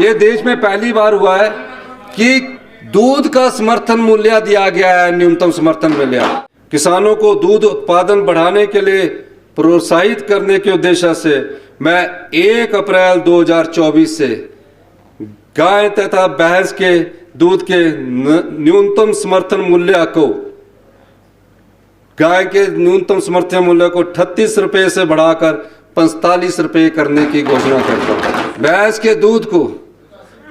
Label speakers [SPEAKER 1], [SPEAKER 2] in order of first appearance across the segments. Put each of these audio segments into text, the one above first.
[SPEAKER 1] ये देश में पहली बार हुआ है कि दूध का समर्थन मूल्य दिया गया है, न्यूनतम समर्थन मूल्य। किसानों को दूध उत्पादन बढ़ाने के लिए, प्रोत्साहित करने के उद्देश्य से मैं 1 अप्रैल 2024 से गाय तथा भैंस के दूध के न्यूनतम समर्थन मूल्य को, गाय के न्यूनतम समर्थन मूल्य को अठतीस रुपये से बढ़ाकर पैंतालीस रुपये करने की घोषणा करता हूँ। भैंस के दूध को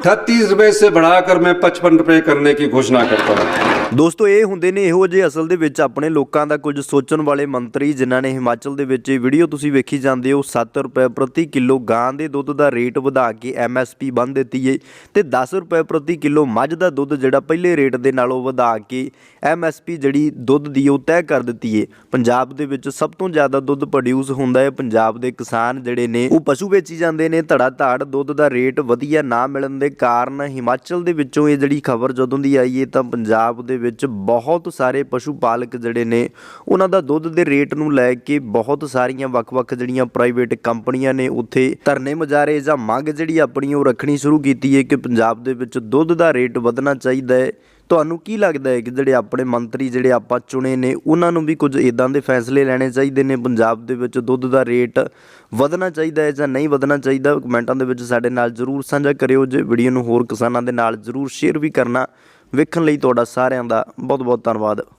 [SPEAKER 1] अठतीस रुपए से बढ़ाकर मैं पचपन रुपए करने की घोषणा करता हूँ
[SPEAKER 2] ਦੋਸਤੋ ਇਹ ਹੁੰਦੇ ਨੇ ਇਹੋ ਜਿਹੇ ਅਸਲ ਦੇ ਵਿੱਚ ਆਪਣੇ ਲੋਕਾਂ ਦਾ ਕੁਝ ਸੋਚਣ ਵਾਲੇ ਮੰਤਰੀ ਜਿਨ੍ਹਾਂ ਨੇ ਹਿਮਾਚਲ ਦੇ ਵਿੱਚ ਇਹ ਵੀਡੀਓ ਤੁਸੀਂ ਵੇਖੀ ਜਾਂਦੇ ਹੋ 7 ਰੁਪਏ ਪ੍ਰਤੀ ਕਿਲੋ ਗਾਂ ਦੇ ਦੁੱਧ ਦਾ ਰੇਟ ਵਧਾ ਕੇ ਐਮਐਸਪੀ ਬੰਨ ਦਿੱਤੀ ਏ ਤੇ 10 ਰੁਪਏ ਪ੍ਰਤੀ ਕਿਲੋ ਮੱਝ ਦਾ ਦੁੱਧ ਜਿਹੜਾ ਪਹਿਲੇ ਰੇਟ ਦੇ ਨਾਲੋਂ ਵਧਾ ਕੇ ਐਮਐਸਪੀ ਜਿਹੜੀ ਦੁੱਧ ਦੀ ਉਹ ਤੈਅ ਕਰ ਦਿੱਤੀ ਏ ਪੰਜਾਬ ਦੇ ਵਿੱਚ ਸਭ ਤੋਂ ਜ਼ਿਆਦਾ ਦੁੱਧ ਪ੍ਰੋਡਿਊਸ ਹੁੰਦਾ ਹੈ ਪੰਜਾਬ ਦੇ ਕਿਸਾਨ ਜਿਹੜੇ ਨੇ ਉਹ ਪਸ਼ੂ ਵੇਚੀ ਜਾਂਦੇ ਨੇ ਧੜਾ ਧਾੜ ਦੁੱਧ ਦਾ ਰੇਟ ਵਧੀਆ ਨਾ ਮਿਲਣ ਦੇ ਕਾਰਨ ਹਿਮਾਚਲ ਦੇ ਵਿੱਚੋਂ ਇਹ ਜਿਹੜੀ ਖਬਰ ਜਦੋਂ ਦੀ ਆਈ ਹੈ ਤਾਂ ਪੰਜਾਬ ਦੇ ਵਿੱਚ ਬਹੁਤ ਸਾਰੇ ਪਸ਼ੂ ਪਾਲਕ ਜਿਹੜੇ ਨੇ, ਉਹਨਾਂ ਦਾ ਦੁੱਧ ਦੇ ਰੇਟ ਨੂੰ ਲੈ ਕੇ ਬਹੁਤ ਸਾਰੀਆਂ ਵੱਖ-ਵੱਖ ਜਿਹੜੀਆਂ ਪ੍ਰਾਈਵੇਟ ਕੰਪਨੀਆਂ ਨੇ ਉੱਥੇ ਧਰਨੇ ਮੁਜ਼ਾਹਰੇ ਜਾਂ ਮੰਗ ਜਿਹੜੀ ਆਪਣੀ ਉਹ ਰੱਖਣੀ ਸ਼ੁਰੂ ਕੀਤੀ ਹੈ ਕਿ ਪੰਜਾਬ ਦੇ ਵਿੱਚ ਦੁੱਧ ਦਾ ਰੇਟ ਵਧਣਾ ਚਾਹੀਦਾ ਹੈ। ਤੁਹਾਨੂੰ ਕੀ ਲੱਗਦਾ ਹੈ ਕਿ ਜਿਹੜੇ ਆਪਣੇ ਮੰਤਰੀ ਜਿਹੜੇ ਆਪਾਂ ਚੁਣੇ ਨੇ, ਉਹਨਾਂ ਨੂੰ ਵੀ ਕੁਝ ਇਦਾਂ ਦੇ ਫੈਸਲੇ ਲੈਣੇ ਚਾਹੀਦੇ ਨੇ? ਪੰਜਾਬ ਦੇ ਵਿੱਚ ਦੁੱਧ ਦਾ ਰੇਟ ਵਧਣਾ ਚਾਹੀਦਾ ਹੈ ਜਾਂ ਨਹੀਂ ਵਧਣਾ ਚਾਹੀਦਾ? ਕਮੈਂਟਾਂ ਦੇ ਵਿੱਚ ਸਾਡੇ ਨਾਲ ਜਰੂਰ ਸਾਂਝਾ ਕਰਿਓ ਜੇ ਵੀਡੀਓ ਨੂੰ ਹੋਰ ਕਿਸਾਨਾਂ ਦੇ ਨਾਲ ਜਰੂਰ ਸ਼ੇਅਰ ਵੀ ਕਰਨਾ। ਵੇਖਣ ਲਈ ਤੁਹਾਡਾ ਸਾਰਿਆਂ ਦਾ ਬਹੁਤ ਬਹੁਤ ਧੰਨਵਾਦ।